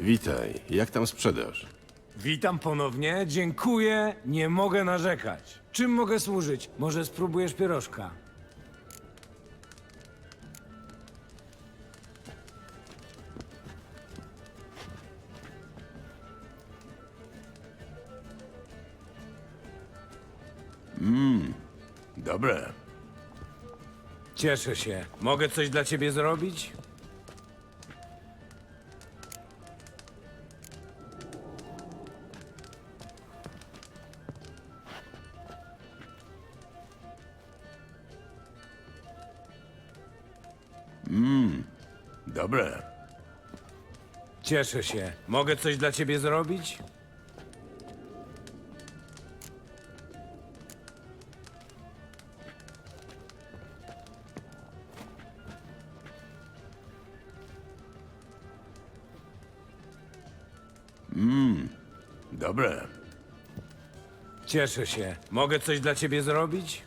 Witaj, jak tam sprzedaż? Witam ponownie, dziękuję, nie mogę narzekać. Czym mogę służyć? Może spróbujesz pierożka? Dobre. Cieszę się. Mogę coś dla ciebie zrobić? Dobre. Cieszę się. Mogę coś dla ciebie zrobić? Dobre. Cieszę się. Mogę coś dla ciebie zrobić?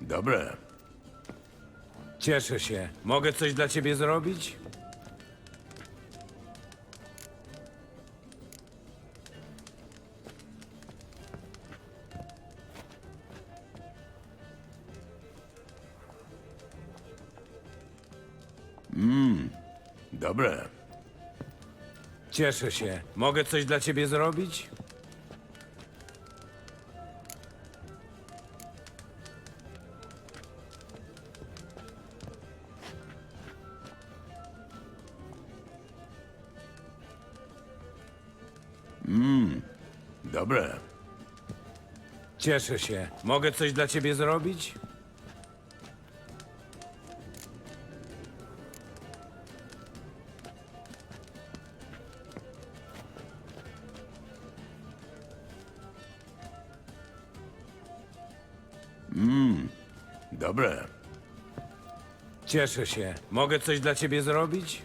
Dobre. Cieszę się. Mogę coś dla ciebie zrobić? Dobre. Cieszę się. Mogę coś dla ciebie zrobić? Dobre. Cieszę się. Mogę coś dla ciebie zrobić? Dobre. Cieszę się. Mogę coś dla ciebie zrobić?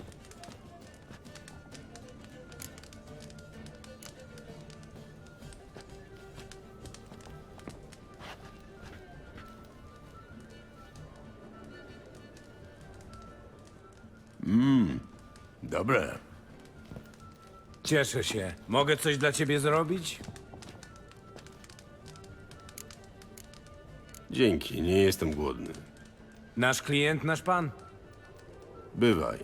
Dobre. Cieszę się. Mogę coś dla ciebie zrobić? Dzięki, nie jestem głodny. Nasz klient, nasz pan? Bywaj.